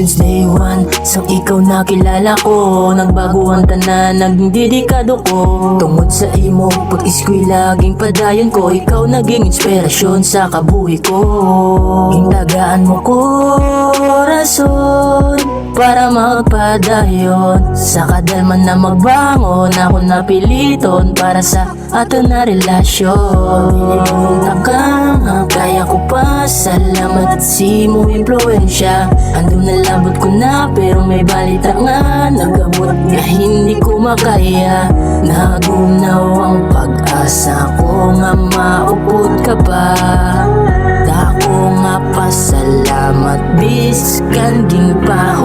Since day one, sang ikaw na kilala ko Nagbago ang tanan, naging dedikado ko. Tungod sa imo, put isko'y laging padayon ko. Ikaw naging inspirasyon sa kabuhi ko. Gintagaan mo ko rason para magpadayon. Sa kadalman na magbangon Ako napiliton para sa ato na relasyon. Pinipunta ka, kaya ko pa Salamat. Si mo impluensya Andun na ko na pero may balita nga Nagabot nga hindi ko makaya. Nagunaw ang pag-asa ko nga maupot ka pa. Dako nga pasalamat Biskan ging pahulam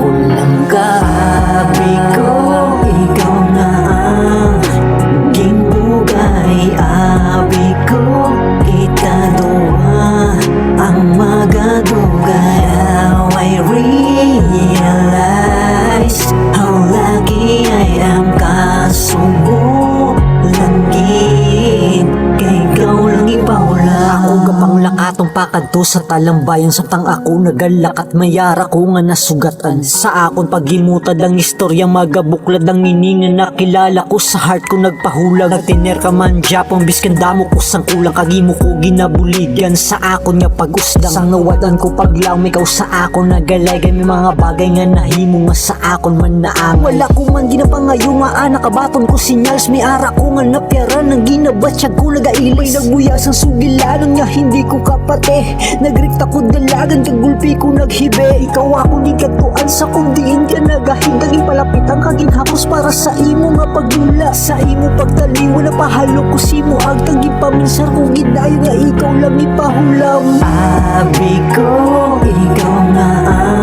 lakatong pakadto sa talambayan Samtang ako nagalak at mayara ko nga nasugatan. Sa akon pagimutad ang istoryang magabuklad Ang iningan na kilala ko sa heart ko nagpahulag. Nagtiner ka man Japon biskan damo ko sang kulang Kagimo ko ginabuligan sa akon nga pagusdang Sa ngawadan ko paglaw ikaw sa akon nagalay may mga bagay nga nahimo nga sa akon man naamay Wala ko man ginapangayo nga anak kabaton ko sinyals. May ara ko nga napyara nang ginabatsyag ko nagailis May nagbuyas ang sugilanan nga hindi ko kapate Nagrikta ko dalagan kagulpi ko naghibe. Ikaw ako ni katuan sa kundiin ka nagahindang Ipalapitan kaging hapos para sa imo nga pagdula. Sa imo pagtaliwa na pahalo ko simo Agtang ipaminsar ko gidayo nga ikaw lang ipahulam Abi ko, ikaw na ang